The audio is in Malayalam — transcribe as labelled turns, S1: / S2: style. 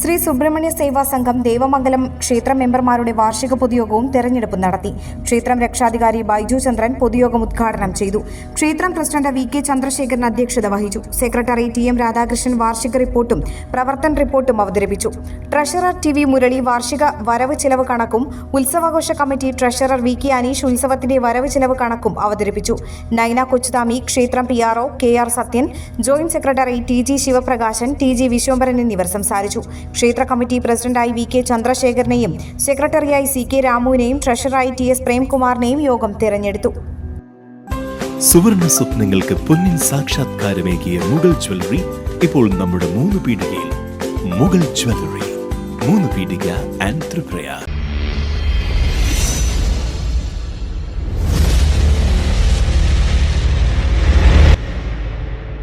S1: ശ്രീ സുബ്രഹ്മണ്യ സേവാ സംഘം ദേവമംഗലം ക്ഷേത്ര മെമ്പർമാരുടെ വാർഷിക പൊതുയോഗവും തെരഞ്ഞെടുപ്പും നടത്തി. ക്ഷേത്രം രക്ഷാധികാരി ബൈജു ചന്ദ്രൻ പൊതുയോഗം ഉദ്ഘാടനം ചെയ്തു. ക്ഷേത്രം പ്രസിഡന്റ് വി കെ ചന്ദ്രശേഖരൻ അധ്യക്ഷത വഹിച്ചു. സെക്രട്ടറി ടി എം രാധാകൃഷ്ണൻ വാർഷിക റിപ്പോർട്ടും പ്രവർത്തന റിപ്പോർട്ടും അവതരിപ്പിച്ചു. ട്രഷറർ ടി വി മുരളി വാർഷിക വരവ് ചെലവ് കണക്കും ഉത്സവാഘോഷ committee treasurer V K Aneesh ഉത്സവത്തിന്റെ വരവ് ചെലവ് കണക്കും അവതരിപ്പിച്ചു. നൈന കൊച്ചുതാമി ക്ഷേത്രം P R O K R Sathyan joint secretary T G Sivaprakashan T G Viswambharan എന്നിവർ സംസാരിച്ചു. ക്ഷേത്ര കമ്മിറ്റി പ്രസിഡന്റായി വി കെ ചന്ദ്രശേഖരനെയും സെക്രട്ടറിയായി സി കെ രാമുവിനെയും ട്രഷററായി ടി എസ് പ്രേംകുമാറിനെയും യോഗം തിരഞ്ഞെടുത്തു.
S2: സുവർണ സ്വപ്നങ്ങൾക്ക് പൊന്നിൻ സാക്ഷാത്കാരമേകിയ മുഗൾ ജ്വല്ലറി ഇപ്പോൾ നമ്മുടെ മൂന്ന് പീടികയിൽ. മുഗൾ ജ്വല്ലറി മൂന്ന് പീടിക ആൻഡ് ത്രിപ്രയാർ.